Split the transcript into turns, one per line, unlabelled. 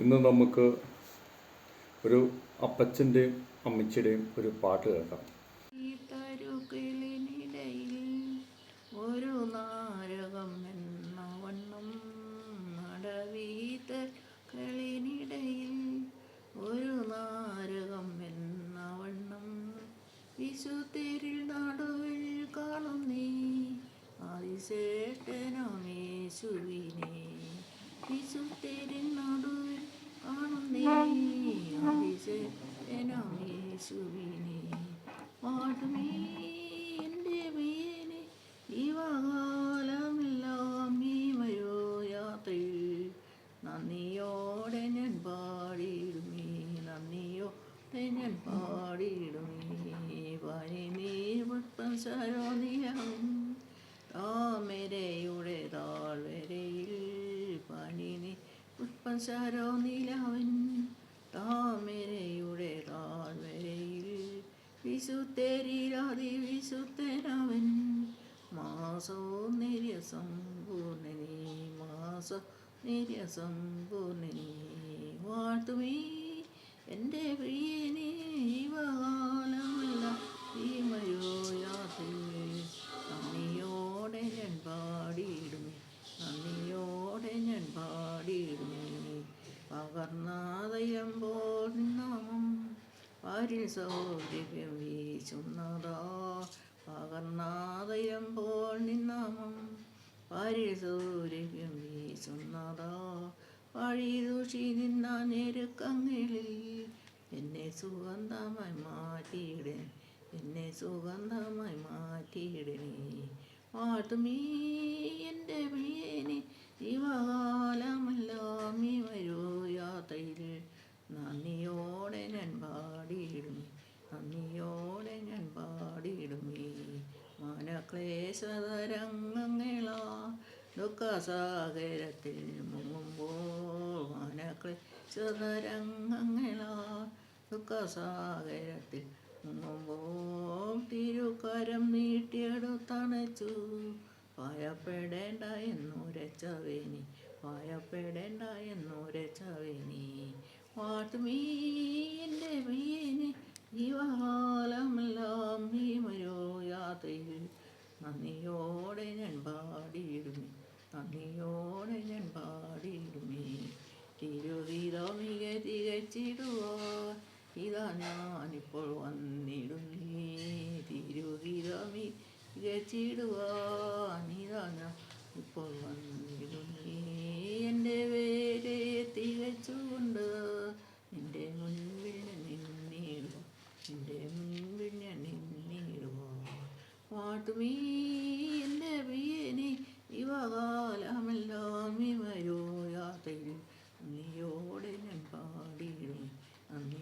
ഇന്ന് നമുക്ക് ഒരു അപ്പച്ചന്റെയും അമ്മച്ചിയുടെയും ഒരു പാട്ട് കേൾക്കാം.
ഈ തരുക്കിളിനിടയിൽ ഒരു നാരകം എന്ന വണ്ണം നടവീത കളിനിടയിൽ ഒരു നാരകം എന്ന വണ്ണം വിശുദ്ധരിൽ നടുവിൽ കാണും നീ. അതിശേഷനമേശുവിനെ വിശുദ്ധരിൽ നടുവിൽ കാണും നീ അതിശേഷനമേശുവിനെ പാടുമേ എന്റെ മീനെ ജീവകാലമെല്ലാം ഈ വരോ യാത്രയിൽ നന്ദിയോടെ ഞാൻ പാടിയിടുമേ നന്ദിയോടെ ഞാൻ പാടിയിടുമേ. പനിമേ പുഷ്പം ശരോനിയാവും താമരയുടെ പനിനി പുഷ്പം ശരോനിലവൻ താമരയുടെ താഴ്വരയിൽ വിശുദ്ധരിരാതി വിശുദ്ധനവൻ മാസോ നിര്യസമ്പൂർണനേ മാസ നിര്യസമ്പൂർണനേ വാഴ്ത്തുമേ എന്റെ പകർന്നാതയമ്പോൾ നാമം പാരിൽ സൗരഭ്യം വീശുന്നതാ. പകർന്നാതയമ്പോൾ നിന്നാമം പാരിൽ സൗരഭ്യം വീശുന്നതാ. വഴി ദൂഷി നിന്ന ഞെരുക്കങ്ങളിൽ എന്നെ സുഗന്ധമായി മാറ്റിയിടേ എന്നെ സുഗന്ധമായി മാറ്റിയിടണേ പാട്ടുമീ എന്റെ പ്രിയനെ ജീവകാലമെല്ലാം മനക്ലേശതരംഗങ്ങളാ ദുഃഖസാഗരത്തിൽ മുങ്ങുമ്പോൾ മനക്ലേശതരംഗങ്ങളാ ദുഃഖസാഗരത്തിൽ മുങ്ങുമ്പോൾ തിരുക്കരം നീട്ടിയെടുത്തണച്ചു ഭയപ്പെടേണ്ട എന്നുരച്ചവേനി ഭയപ്പെടേണ്ട എന്നുരച്ചവേനി. പാട്ടുമീ എന്റെ പ്രിയനെ ജീവകാലമെല്ലാം നീ വരോ യാത്രയിൽ നന്ദിയോടെ ഞാൻ പാടിയിടുമേ നന്ദിയോടെ ഞാൻ പാടിയിടുമേ തിരുവിതമിക തികച്ചിടുവാൻ ഇതാ ഞാനിപ്പോൾ വന്നിടുന്നേ തിരുവിതമി തികച്ചിടുവാൻ ഇതാ ഞാൻ ഇപ്പോൾ വന്നിടുന്നേ എന്റെ പേരെ തികച്ചുകൊണ്ട് നിന്റെ മുൻപിൽ ഞാൻ നിന്നിടുക നിന്റെ മുൻപിൽ ഞാൻ നിന്നിടുക പാട്ടുമീ എന്റെ പ്രിയനെ ഇവകാലമെല്ലാം ഈ വരോ യാത്രയിൽ നീയോടെ ഞാൻ പാടിയിടും നന്ദി